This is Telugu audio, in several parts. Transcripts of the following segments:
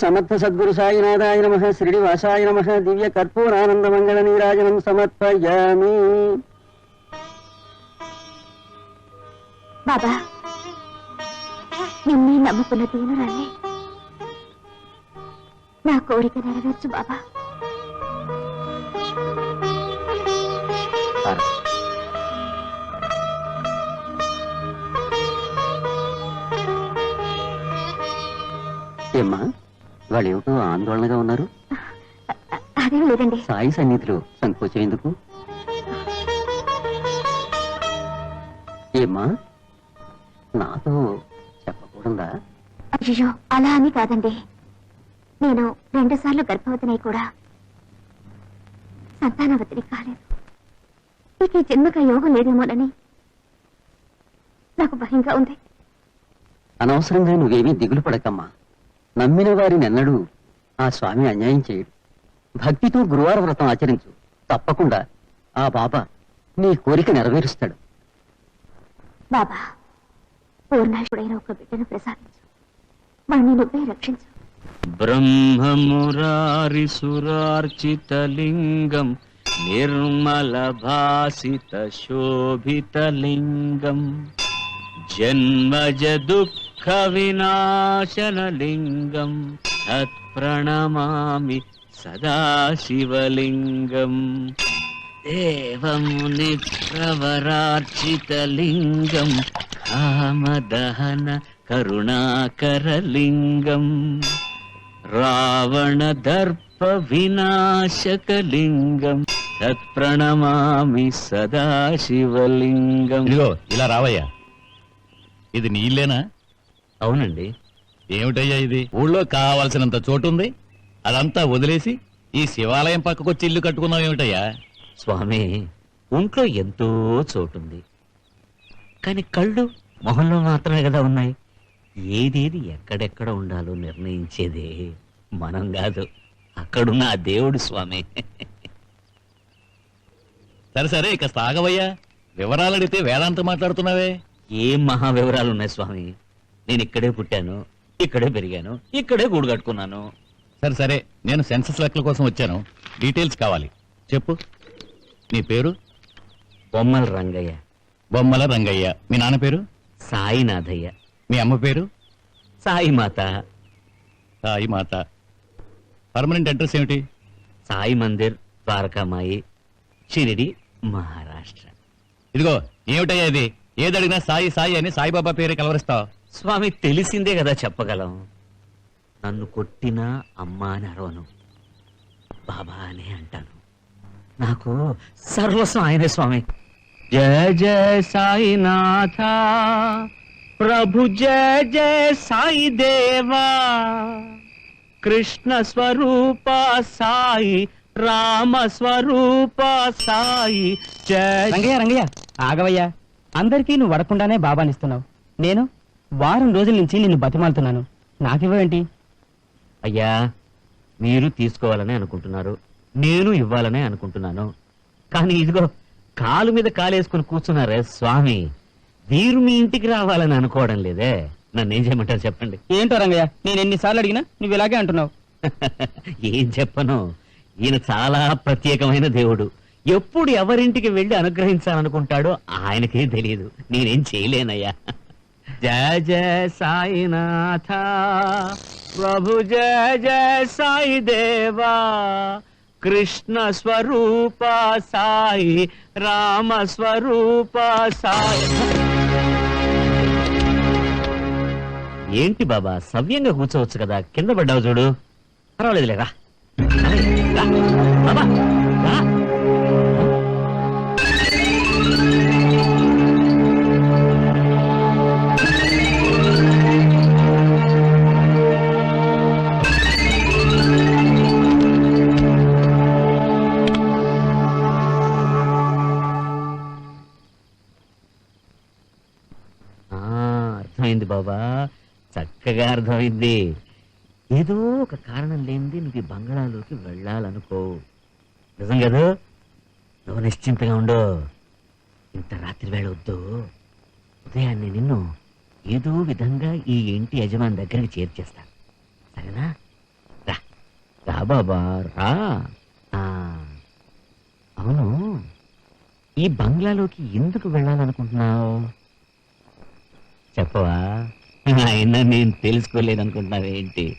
సమర్థ సద్గురు సాయినాథాయ నమ శ్రీనివాసాయ నమ దివ్య కర్పూరానంద మంగళ నీరాజనం సమర్పయామి. బాబా నిన్నే నమ్ముకున్న దీనురాల్ని నా కోరిక నెరవేర్చు బాబా. ఏమ్మా? వాళ్ళు ఏమిటో ఆందోళనగా ఉన్నారు? అదేం లేదండి. సాయి సన్నిధిలో సంకోచం ఎందుకు ఏమ్మా నాతో చెప్పకూడదా? అయ్యో అలా అని కాదండి. నేను రెండు సార్లు గర్భవతినై కూడా సంతానవతిని కాలేదు. ఇక ఈ జన్మక యోగం లేదేమోనని నాకు భయంగా ఉంది. అనవసరంగా నువ్వేమీ దిగులు పడకమ్మా. నమ్మిన వారిని ఎన్నడూ ఆ స్వామి అన్యాయం చేయడు. భక్తితో గురువార వ్రతం ఆచరించు. తప్పకుండా ఆ బాబా నీ కోరిక నెరవేరుస్తాడు. బాబా పూర్ణాశుడైన ఒక బిడ్డను ప్రసాదించు. వాణ్ణి నువ్వే రక్షించు. బ్రహ్మమురారిసురార్చితలింగం నిర్మల భాసిత శోభితలింగం జన్మజ దుఃఖ దుఃఖ వినాశనలింగం తత్ప్రణమామి సదాశివలింగం. దేవం ప్రవరార్చితలింగం కామదహన కరుణాకరలింగం రావణ దర్ప వినాశకలింగం తత్ప్రణమామి సదాశివలింగం. ఇదిగో ఇలా రావయ్యా. ఇది నీళ్ళేనా అవునండి. ఏమిటయ్యా ఇది? ఊళ్ళో కావాల్సినంత చోటు ఉంది అదంతా వదిలేసి ఈ శివాలయం పక్కకొచ్చి ఇల్లు కట్టుకున్నావు ఏమిటయ్యా? స్వామి ఒంట్లో ఎంతో చోటుంది. కానీ కళ్ళు మొహంలో మాత్రమే కదా ఉన్నాయి. ఏదేది ఎక్కడెక్కడ ఉండాలో నిర్ణయించేదే మనం కాదు అక్కడున్న ఆ దేవుడు స్వామి. సరే సరే ఇక సాగవయ్యా వివరాలు అడిగితే వేదాంతం మాట్లాడుతున్నావే. ఏం మహా వివరాలు ఉన్నాయి స్వామి? నేను ఇక్కడే పుట్టాను ఇక్కడే పెరిగాను ఇక్కడే గూడు కట్టుకున్నాను. సరే సరే. నేను సెన్సస్ లెక్కల కోసం వచ్చాను. డీటెయిల్స్ కావాలి. చెప్పు. నీ పేరు? బొమ్మల రంగయ్య. బొమ్మల రంగయ్య. మీ నాన్న పేరు? సాయినాథయ్య. మీ అమ్మ పేరు? సాయి మాత సాయి మాత పర్మనెంట్ అడ్రస్ ఏమిటి? సాయి మందిర్ ద్వారకామాయి షిరిడి మహారాష్ట్ర. ఇదిగో ఏమిటయ్యా ఇది? ఏదడిగినా సాయి సాయి అని సాయిబాబా పేరే కలవరిస్తావు. స్వామి తెలిసిందే కదా చెప్పగలం. నన్ను కొట్టినా అమ్మా అని అరవను. బాబా అనే అంటాను. నాకు సర్వస్వం ఆయనే స్వామి. జయ జయ సాయినాథ. ప్రభు జయ జయ సాయి దేవా కృష్ణ స్వరూప సాయి రామ స్వరూప సాయి. జయ రంగయ్య రంగయ్య. ఆగవయ్యా. అందరికీ నువ్వు వడకుండానే బాబానిస్తున్నావు. నేను వారం రోజుల నుంచి నిన్ను బతిమాలుతున్నాను. నాకివ్వేంటి అయ్యా మీరు తీసుకోవాలని అనుకుంటున్నారు. నేను ఇవ్వాలనే అనుకుంటున్నాను. కానీ ఇదిగో కాలు మీద కాలేసుకుని కూర్చున్నారే స్వామి. వీరు మీ ఇంటికి రావాలని అనుకోవడం లేదే. నన్ను ఏం చేయమంటారు చెప్పండి. ఏంటో రంగయ్య నేను ఎన్నిసార్లు అడిగినా నువ్వు ఇలాగే అంటున్నావు. ఏం చెప్పను. ఈయన చాలా ప్రత్యేకమైన దేవుడు. ఎప్పుడు ఎవరింటికి వెళ్ళి అనుగ్రహించాలనుకుంటాడో ఆయనకే తెలియదు. నేనేం చేయలేనయ్యా. జయ జయ సాయినాథ ప్రభు జయ జయ సాయి దేవా కృష్ణ స్వరూప సాయి రామ స్వరూప సాయి. ఏంటి బాబా సవ్యంగా కూర్చోవచ్చు కదా కింద పడ్డావు చూడు. పర్వాలేదులే రా. బాబా. బాబా చక్కగా అర్థమైంది. ఏదో ఒక కారణం లేనిది నువ్వు ఈ బంగాళాలోకి వెళ్ళాలనుకో. నిజం కదా? నువ్వు నిశ్చింతగా ఉండు. ఇంత రాత్రి వేళ వద్దు. ఉదయాన్నే నిన్ను ఏదో విధంగా ఈ ఇంటి యజమాని దగ్గరికి చేర్చేస్తా. సరేనా? రా. బాబా రా. అవును. ఈ బంగ్లాలోకి ఎందుకు వెళ్ళాలనుకుంటున్నావు? చెప్పవా? అయినా నేను తెలుసుకోలేదనుకుంటున్నావేంటి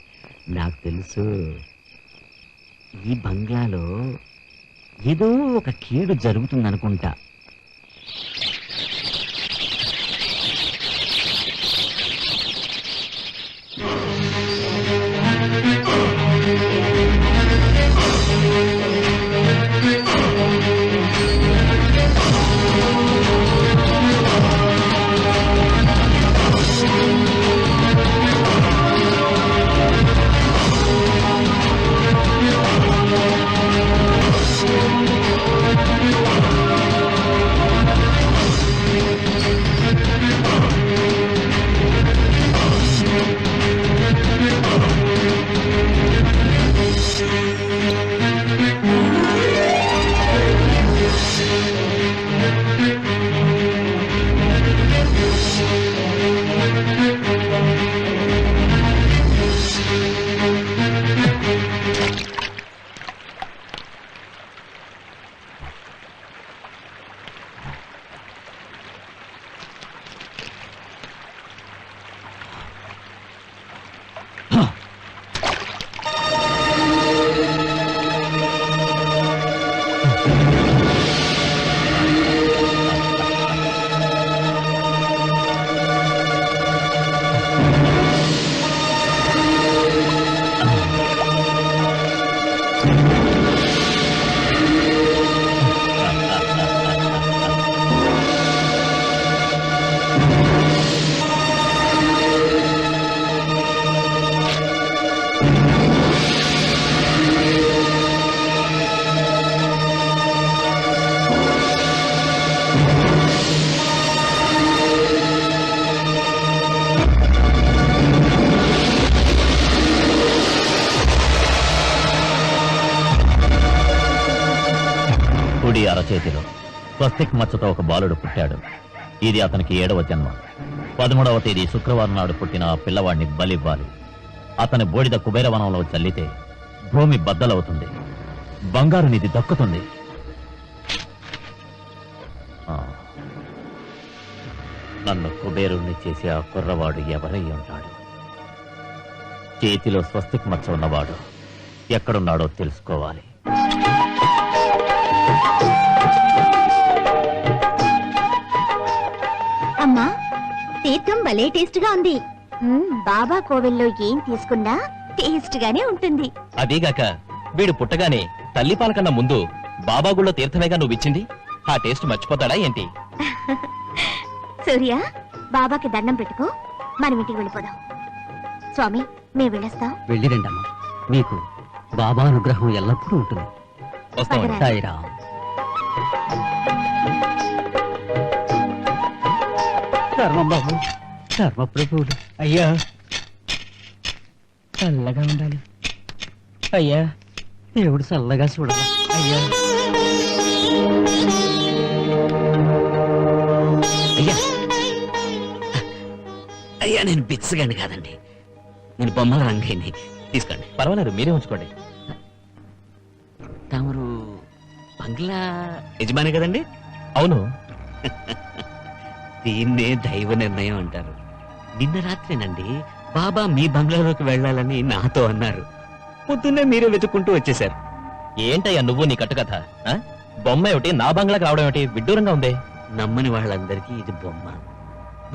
నాకు తెలుసు. ఈ బంగ్లాలో ఏదో ఒక కీడు జరుగుతుందనుకుంటా. చేతిలో స్వస్తిక్ మచ్చతో ఒక బాలుడు పుట్టాడు. ఇది అతనికి ఏడవ జన్మ. పదమూడవ తేదీ శుక్రవారం నాడు పుట్టిన ఆ పిల్లవాడిని బలివ్వాలి. అతని బూడిద కుబేరవనంలో చల్లితే భూమి బద్దలవుతుంది. బంగారు నిధి దక్కుతుంది. నన్ను కుబేరుణ్ణి చేసి ఆ కుర్రవాడు ఎవరై ఉంటాడు? చేతిలో స్వస్తిక్ మచ్చ ఉన్నవాడు ఎక్కడున్నాడో తెలుసుకోవాలి. భలే టేస్ట్గా ఉంది బాబా కోవెల్లో ఏం తీసుకున్నా టేస్ట్ గానే ఉంటుంది అదీగాక వీడు పుట్టగానే తల్లి పాల కన్నా ముందు బాబా గుళ్ళో తీర్థమేగా నువ్వు ఇచ్చింది? ఆ టేస్ట్ మర్చిపోతాడా ఏంటి? సూర్య బాబాకి దండం పెట్టుకో. మనం ఇంటికి వెళ్ళిపోదాం. స్వామి మేము వెళ్ళొస్తాం. వెళ్ళిరండమ్మా. మీకు బాబా అనుగ్రహం ఎల్లప్పుడూ ఉంటుంది. వస్తామండి. సాయిరా ధర్మం బాబు. ధర్మ ప్రభువులు అయ్యా చల్లగా ఉండాలి. అయ్యా దేవుడు చల్లగా చూడాలి. అయ్యా. అయ్యా. అయ్యా నేను బిచ్చగాని కాదండి. నేను బొమ్మల రంగయ్యని. తీసుకోండి. పర్వాలేదు మీరే ఉంచుకోండి. తమరు బంగ్లా యజమాని కదండి? అవును. దీన్నే దైవ నిర్ణయం అంటారు. నిన్న రాత్రేనండి బాబా మీ బంగ్లాలోకి వెళ్ళాలని నాతో అన్నారు. పొద్దున్నే మీరే వెతుక్కుంటూ వచ్చేశారు. ఏంటయ్యా నువ్వు నీ కట్టుకథ? ఆ? బొమ్మ ఏమిటి? నా బంగ్లాకి రావడం ఏమిటి? విడ్డూరంగా ఉంది. నమ్మని వాళ్ళందరికీ ఇది బొమ్మ.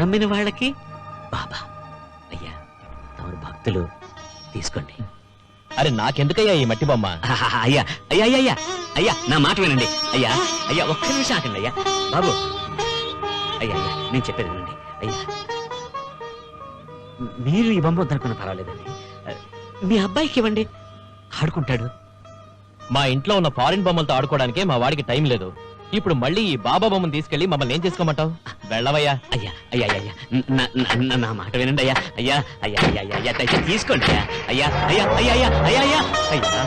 నమ్మిన వాళ్ళకి బాబా. అయ్యా తమరు భక్తులు తీసుకోండి. అరే నాకెందుకయ్యా ఈ మట్టి బొమ్మ? అయ్యా అయ్యా అయ్యా అయ్యా అయ్యా నా మాట వినండి. అయ్యా అయ్యా ఒక్క నిమిషం ఆకండి అయ్యా. బాబు అయ్యా అయ్యా నేను చెప్పేది వినండి అయ్యా మీరు ఈ బొమ్మ వద్దనుకున్న పర్వాలేదండి మీ అబ్బాయికి ఇవ్వండి ఆడుకుంటాడు మా ఇంట్లో ఉన్న ఫారిన్ బొమ్మలతో ఆడుకోవడానికే మా వాడికి టైం లేదు ఇప్పుడు మళ్ళీ ఈ బాబా బొమ్మను తీసుకెళ్ళి మమ్మల్ని ఏం చేసుకోమంటావు వెళ్ళవయ్యా అయ్యా అయ్యా అయ్యా నా- నా- నా- నా మాట వినండి అయ్యా అయ్యా అయ్యా అయ్యా అయ్యా అయ్యా దయచేసి తీసుకోండి అయ్యా అయ్యా అయ్యా అయ్యా అయ్యా అయ్యా అయ్యా అయ్యా